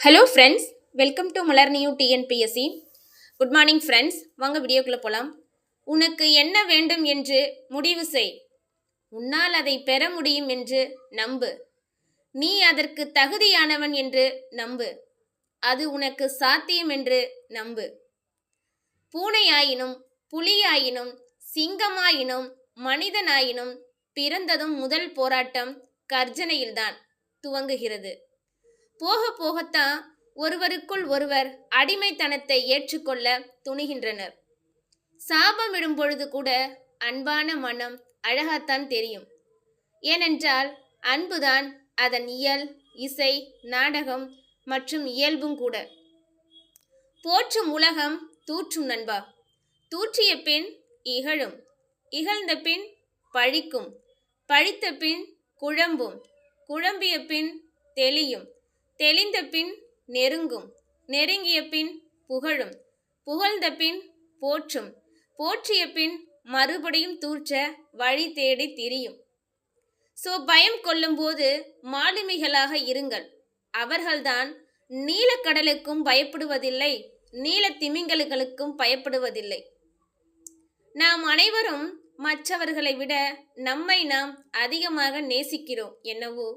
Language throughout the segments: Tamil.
Hello friends welcome to Malar new TNPSC good morning friends வாங்க வீடியோக்குள்ளே போகலாம் உனக்கு என்ன வேண்டும் என்று முடிவு செய். உன்னால் அதை பெற முடியும் என்று நம்பு. நீ அதற்கு தகுதியானவன் என்று நம்பு. அது உனக்கு சாத்தியம் என்று நம்பு. பூனையாயினும் புலியாயினும் சிங்கமாயினும் மனிதனாயினும் பிறந்ததும் முதல் போராட்டம் கர்ஜனையில்தான் துவங்குகிறது. போக போகத்தான் ஒருவருக்குள் ஒருவர் அடிமைத்தனத்தை ஏற்றுக்கொள்ள துணிகின்றனர். சாபமிடும் பொழுது கூட அன்பான மனம் அழகாத்தான் தெரியும். ஏனென்றால் அன்புதான் அதன் இயல் இசை நாடகம் மற்றும் இயல்பும் கூட. போற்றும் உலகம் தூற்றும் நண்பா. தூற்றிய பின் இகழும். இகழ்ந்த பின் பழிக்கும். பழித்த பின் குழம்பும். குழம்பிய பின் தெளியும். தெளிந்த பின் நெருங்கும் நெருங்கிய பின் புகழும் புகழ்ந்த பின் போற்றும் போற்றிய பின் மறுபடியும் தூற்ற வழி தேடி திரியும். சோ பயம் கொள்ளும்போது மாலுமிகளாக இருங்கள். அவர்கள்தான் நீலக்கடலுக்கும் பயப்படுவதில்லை நீல திமிங்கல்களுக்கும் பயப்படுவதில்லை. நாம் அனைவரும் மற்றவர்களை விட நம்மை நாம் அதிகமாக நேசிக்கிறோம் என்னவோ?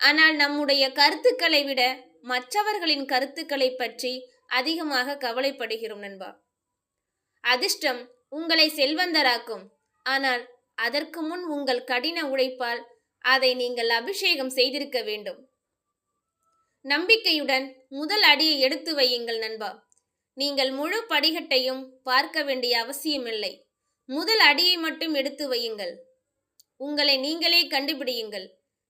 ஆனால் நம்முடைய கருத்துக்களை விட மற்றவர்களின் கருத்துக்களை பற்றி அதிகமாக கவலைப்படுகிறோம் நண்பா. அதிர்ஷ்டம் உங்களை செல்வந்தராக்கும். ஆனால் அதற்கு முன் உங்கள் கடின உழைப்பால் அதை நீங்கள் அபிஷேகம் செய்திருக்க வேண்டும். நம்பிக்கையுடன் முதல் அடியை எடுத்து வையுங்கள் நண்பா. நீங்கள் முழு படிகட்டையும் பார்க்க வேண்டிய அவசியமில்லை. முதல் அடியை மட்டும் எடுத்து வையுங்கள். உங்களை நீங்களே கண்டுபிடியுங்கள்.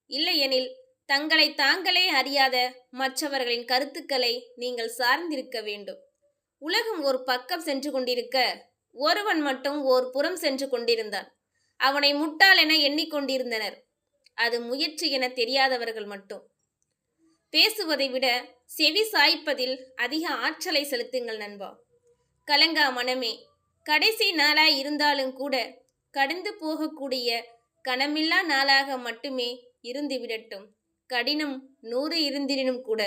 இல்லையெனில் தங்களை தாங்களே அறியாத மற்றவர்களின் கருத்துக்களை நீங்கள் சார்ந்திருக்க வேண்டும். உலகம் ஒரு பக்கம் சென்று கொண்டிருக்க ஒருவன் மட்டும் ஓர் புறம் சென்று கொண்டிருந்தான். அவனை முட்டாள் என எண்ணிக்கொண்டிருந்தனர் அது முயற்சி என தெரியாதவர்கள் மட்டும். பேசுவதை விட செவி சாய்ப்பதில் அதிக ஆற்றலை செலுத்துங்கள் நண்பா. கலங்கா மனமே கடைசி நாளாய் இருந்தாலும் கூட கடந்து போகக்கூடிய கணமில்லா நாளாக மட்டுமே இருந்து விடட்டும் கடினம் நூறு இருந்தினும் கூட.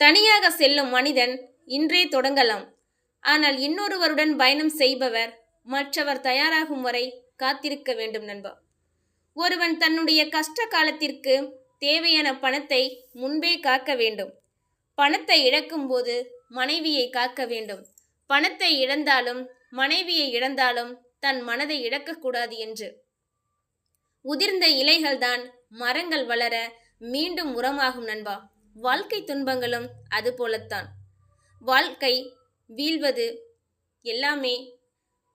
தனியாக செல்லும் மனிதன் இன்றே தொடங்கலாம். ஆனால் இன்னொருவருடன் பயணம் செய்பவர் மற்றவர் தயாராகும் வரை காத்திருக்க வேண்டும் நண்பா. ஒருவன் தன்னுடைய கஷ்ட காலத்திற்கு தேவையான பணத்தை முன்பே காக்க வேண்டும். பணத்தை இழக்கும்போது மனைவியை காக்க வேண்டும். பணத்தை இழந்தாலும் மனைவியை இழந்தாலும் தன் மனதை இழக்கக்கூடாது என்று. உதிர்ந்த இலைகள்தான் மரங்கள் வளர மீண்டும் உரமாகும் நண்பா. வாழ்க்கை துன்பங்களும் அது போலத்தான். வாழ்க்கை வீழ்வது எல்லாமே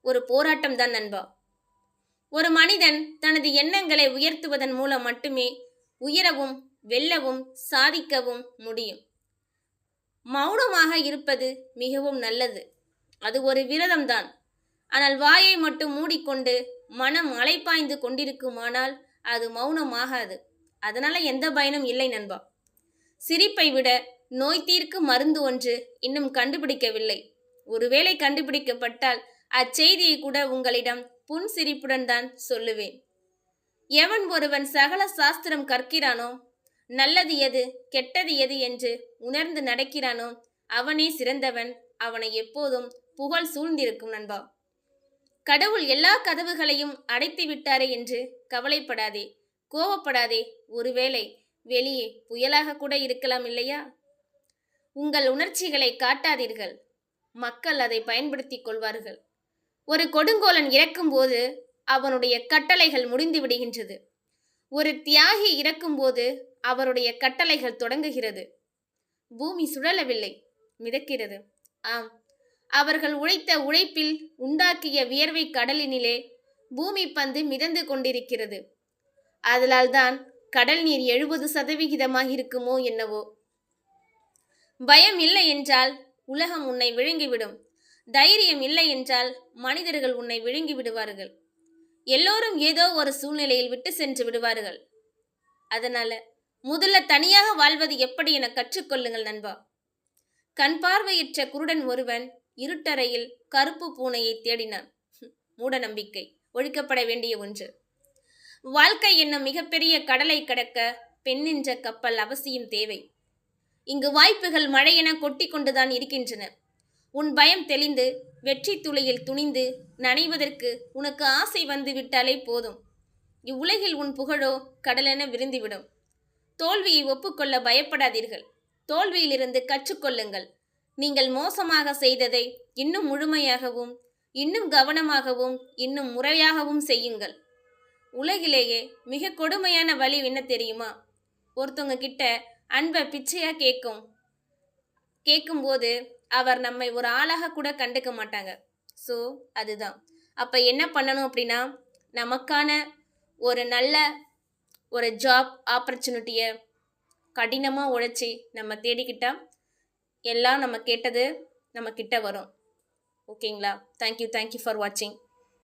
ஒரு போராட்டம் தான் நண்பா. ஒரு மனிதன் தனது எண்ணங்களை உயர்த்துவதன் மூலம் மட்டுமே உயரவும் வெல்லவும் சாதிக்கவும் முடியும். மௌனமாக இருப்பது மிகவும் நல்லது. அது ஒரு விரதம்தான் ஆனால் வாயை மட்டும் மூடிக்கொண்டு மனம் அலைப்பாய்ந்து கொண்டிருக்குமானால் அது மௌனமாகாது. அதனால எந்த பயனும் இல்லை நண்பா. சிரிப்பை விட நோய் தீர்க்கு மருந்து ஒன்று இன்னும் கண்டுபிடிக்கவில்லை. ஒருவேளை கண்டுபிடிக்கப்பட்டால் அச்செய்தியை கூட உங்களிடம் புன் சிரிப்புடன் தான் சொல்லுவேன். எவன் ஒருவன் சகல சாஸ்திரம் கற்கிறானோ நல்லது எது கெட்டது எது என்று உணர்ந்து நடக்கிறானோ அவனே சிறந்தவன் அவனை எப்போதும் புகழ் சூழ்ந்திருக்கும் நண்பா. கடவுள் எல்லா கதவுகளையும் அடைத்து விட்டாரே என்று கவலைப்படாதே. கோவப்படாதே. ஒருவேளை வெளியே புயலாக கூட இருக்கலாம் இல்லையா? உங்கள் உணர்ச்சிகளை காட்டாதீர்கள். மக்கள் அதை பயன்படுத்திக் கொள்வார்கள். ஒரு கொடுங்கோலன் இறக்கும்போது அவனுடைய கட்டளைகள் முடிந்து விடுகின்றது. ஒரு தியாகி இறக்கும்போது அவருடைய கட்டளைகள் தொடங்குகிறது. பூமி சுழலவில்லை. மிதக்கிறது. ஆம். அவர்கள் உழைத்த உழைப்பில் உண்டாக்கிய வியர்வை கடலினிலே பூமி பந்து மிதந்து கொண்டிருக்கிறது. அதனால்தான் கடல் நீர் எழுபது சதவிகிதமாக இருக்குமோ என்னவோ? பயம் இல்லை என்றால் உலகம் உன்னை விழுங்கிவிடும். தைரியம் இல்லை என்றால் மனிதர்கள் உன்னை விழுங்கி விடுவார்கள். எல்லோரும் ஏதோ ஒரு சூழ்நிலையில் விட்டு சென்று விடுவார்கள். அதனால முதல்ல தனியாக வாழ்வது எப்படி என கற்றுக்கொள்ளுங்கள் நண்பா. கண் பார்வையற்ற குருடன் ஒருவன் இருட்டறையில் கருப்பு பூனையை தேடினான். மூட நம்பிக்கை ஒழிக்கப்பட வேண்டிய ஒன்று. வாழ்க்கை என்னும் மிகப்பெரிய கடலை கடக்க பெண்ணின்ற கப்பல் அவசியம் தேவை. இங்கு வாய்ப்புகள் மழையென கொட்டி கொண்டுதான் இருக்கின்றன. உன் பயம் தெளிந்து வெற்றி துளியில் துணிந்து நனைவதற்கு உனக்கு ஆசை வந்து விட்டாலே போதும். இவ்வுலகில் உன் புகழோ கடலென விருந்துவிடும். தோல்வியை ஒப்புக்கொள்ள பயப்படாதீர்கள். தோல்வியிலிருந்து கற்றுக்கொள்ளுங்கள். நீங்கள் மோசமாக செய்ததை இன்னும் முழுமையாகவும் இன்னும் கவனமாகவும் இன்னும் முறையாகவும் செய்யுங்கள். உலகிலேயே மிக கொடுமையான வழி என்ன தெரியுமா? ஒருத்தவங்க கிட்ட அன்பை பிச்சையாக கேட்கும் கேட்கும்போது அவர் நம்மை ஒரு ஆளாக கூட கண்டுக்க மாட்டாங்க. ஸோ அதுதான். அப்போ என்ன பண்ணணும் அப்படின்னா நமக்கான ஒரு நல்ல ஒரு ஜாப் ஆப்பர்ச்சுனிட்டியை கடினமாக உழைச்சி நம்ம தேடிக்கிட்டால் எல்லாம் நம்ம கேட்டது நம்ம கிட்ட வரும். ஓகேங்களா? தேங்க்யூ தேங்க்யூ ஃபார் வாட்சிங்